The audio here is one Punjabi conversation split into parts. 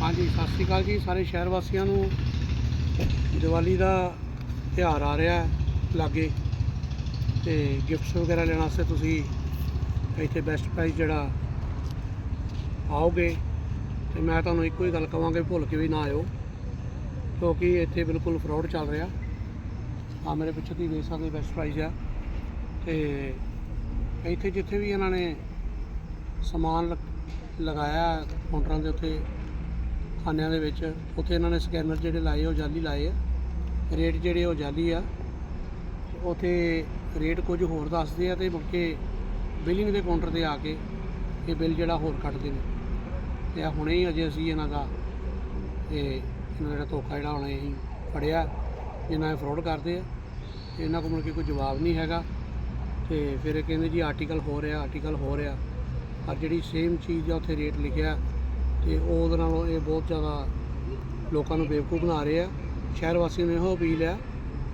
ਹਾਂਜੀ, ਸਤਿ ਸ਼੍ਰੀ ਅਕਾਲ ਜੀ ਸਾਰੇ ਸ਼ਹਿਰ ਵਾਸੀਆਂ ਨੂੰ। ਦੀਵਾਲੀ ਦਾ ਤਿਉਹਾਰ ਆ ਰਿਹਾ ਲਾਗੇ ਤੇ ਗਿਫਟਸ ਵਗੈਰਾ ਲੈਣ ਵਾਸਤੇ ਤੁਸੀਂ ਇੱਥੇ ਬੈਸਟ ਪ੍ਰਾਈਸ ਜਿਹੜਾ ਆਓਗੇ। ਤੇ ਮੈਂ ਤੁਹਾਨੂੰ ਇੱਕੋ ਹੀ ਗੱਲ ਕਹਾਂਗਾ ਭੁੱਲ ਕੇ ਵੀ ਨਾ ਆਇਓ, ਕਿਉਂਕਿ ਇੱਥੇ ਬਿਲਕੁਲ ਫਰਾਡ ਚੱਲ ਰਿਹਾ। ਆ ਮੇਰੇ ਪਿੱਛੇ ਦੀ ਵੇਖ ਸਕਦੇ ਬੈਸਟ ਪ੍ਰਾਈਸ ਆ। ਤੇ ਇੱਥੇ ਜਿੱਥੇ ਵੀ ਇਹਨਾਂ ਨੇ ਸਮਾਨ ਲਗ- ਲਗਾਇਆ ਕਾਊਂਟਰਾਂ ਦੇ ਉੱਤੇ ਖਾਨਿਆਂ ਦੇ ਵਿੱਚ, ਉੱਥੇ ਇਹਨਾਂ ਨੇ ਸਕੈਨਰ ਜਿਹੜੇ ਲਾਏ, ਉਹ ਜਾਲੀ ਲਾਏ ਆ। ਰੇਟ ਜਿਹੜੇ ਉਹ ਜਾਲੀ ਆ। ਉੱਥੇ ਰੇਟ ਕੁਝ ਹੋਰ ਦੱਸਦੇ ਆ ਤੇ ਮੁੜ ਕੇ ਬਿਲਿੰਗ ਦੇ ਕਾਊਂਟਰ ਤੇ ਆ ਕੇ ਇਹ ਬਿੱਲ ਜਿਹੜਾ ਹੋਰ ਕੱਟਦੇ ਨੇ। ਤੇ ਆ ਹੁਣੇ ਹੀ ਅਜੇ ਅਸੀਂ ਇਹਨਾਂ ਦਾ ਇਹ ਇਹਨਾਂ ਦਾ ਜਿਹੜਾ ਧੋਖਾ ਜਿਹੜਾ ਹੁਣੇ ਅਸੀਂ ਫੜਿਆ, ਇਹਨਾਂ ਇਹ ਫਰਾਡ ਕਰਦੇ ਆ। ਤੇ ਇਹਨਾਂ ਕੋਲ ਮੁੜ ਕੇ ਕੋਈ ਜਵਾਬ ਨਹੀਂ ਹੈਗਾ। ਤੇ ਫਿਰ ਇਹ ਕਹਿੰਦੇ ਜੀ ਆਰਟੀਕਲ ਹੋ ਰਿਹਾ ਆਰਟੀਕਲ ਹੋ ਰਿਹਾ। ਪਰ ਜਿਹੜੀ ਸੇਮ ਚੀਜ਼ ਆ, ਉੱਥੇ ਰੇਟ ਲਿਖਿਆ। ਤੇ ਉਹਦੇ ਨਾਲੋਂ ਇਹ ਬਹੁਤ ਜ਼ਿਆਦਾ ਲੋਕਾਂ ਨੂੰ ਬੇਵਕੂਫ ਬਣਾ ਰਹੇ ਆ। ਸ਼ਹਿਰ ਵਾਸੀਆਂ ਨੂੰ ਇਹੋ ਅਪੀਲ ਆ,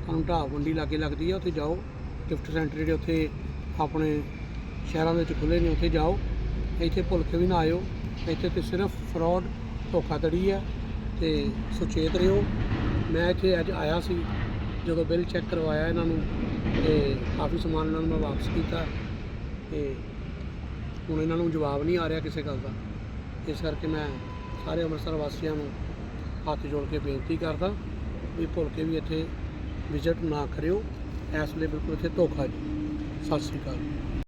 ਤੁਹਾਨੂੰ ਢਾਬ ਮੰਡੀ ਲਾਗੇ ਲੱਗਦੀ ਆ, ਉੱਥੇ ਜਾਓ। ਗਿਫਟ ਸੈਂਟਰ ਜਿਹੜੇ ਉੱਥੇ ਆਪਣੇ ਸ਼ਹਿਰਾਂ ਦੇ ਵਿੱਚ ਖੁੱਲੇ ਨੇ, ਉੱਥੇ ਜਾਓ। ਇੱਥੇ ਭੁੱਲ ਕੇ ਵੀ ਨਾ ਆਇਓ। ਇੱਥੇ ਤੇ ਸਿਰਫ ਫਰਾਡ, ਧੋਖਾਧੜੀ ਆ ਤੇ ਸੁਚੇਤ ਰਹੋ। ਮੈਂ ਇੱਥੇ ਅੱਜ ਆਇਆ ਸੀ, ਜਦੋਂ ਬਿੱਲ ਚੈੱਕ ਕਰਵਾਇਆ ਇਹਨਾਂ ਨੂੰ ਤੇ ਕਾਫੀ ਸਮਾਨ ਇਹਨਾਂ ਨੂੰ ਮੈਂ ਵਾਪਸ ਕੀਤਾ ਤੇ ਹੁਣ ਇਹਨਾਂ ਨੂੰ ਜਵਾਬ ਨਹੀਂ ਆ ਰਿਹਾ ਕਿਸੇ ਗੱਲ ਦਾ। ਇਸ ਕਰਕੇ ਮੈਂ ਸਾਰੇ ਅੰਮ੍ਰਿਤਸਰ ਵਾਸੀਆਂ ਨੂੰ ਹੱਥ ਜੋੜ ਕੇ ਬੇਨਤੀ ਕਰਦਾ ਵੀ ਭੁੱਲ ਕੇ ਵੀ ਇੱਥੇ ਵਿਜ਼ਿਟ ਨਾ ਕਰਿਓ। ਇਸ ਲਈ ਬਿਲਕੁਲ ਇੱਥੇ ਧੋਖਾ ਜੀ। ਸਤਿ ਸ਼੍ਰੀ ਅਕਾਲ।